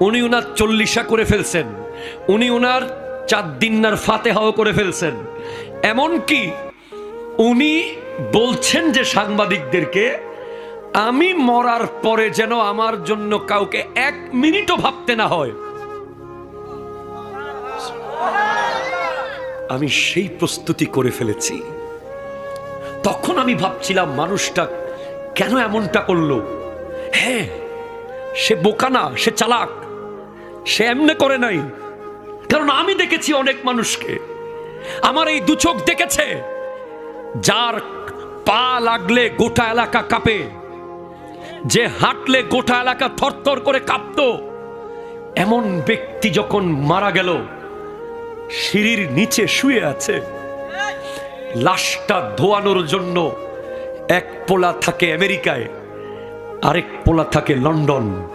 উনি ওনার চল্লিশা করে ফেলছেন। উনি ওনার চার দিনার ফাতেহাও করে ফেলছেন। এমনকি উনি বলছেন যে সাংবাদিকদেরকে, আমি মরার পরে যেন আমার জন্য কাউকে এক মিনিটও ভাবতে না হয়। আমি সেই প্রস্তুতি করে ফেলেছি। তখন আমি ভাবছিলাম, মানুষটা কেন এমনটা করল? হ্যাঁ সে বোকা না, সে চালাক। সে এমনে করে নাই। কারণ আমি দেখেছি অনেক মানুষকে। আমার এই দু চোখ দেখেছে। যার পা লাগলে গোটা এলাকা কাঁপে। যে হাঁটলে গোটা এলাকা থরথর করে কাঁপতো। এমন ব্যক্তি যখন মারা গেল, সিঁড়ির নিচে শুয়ে আছে। লাশটা ধোয়ানোর জন্য এক পোলা থাকে আমেরিকায়, আরেক পোলা থাকে লন্ডন।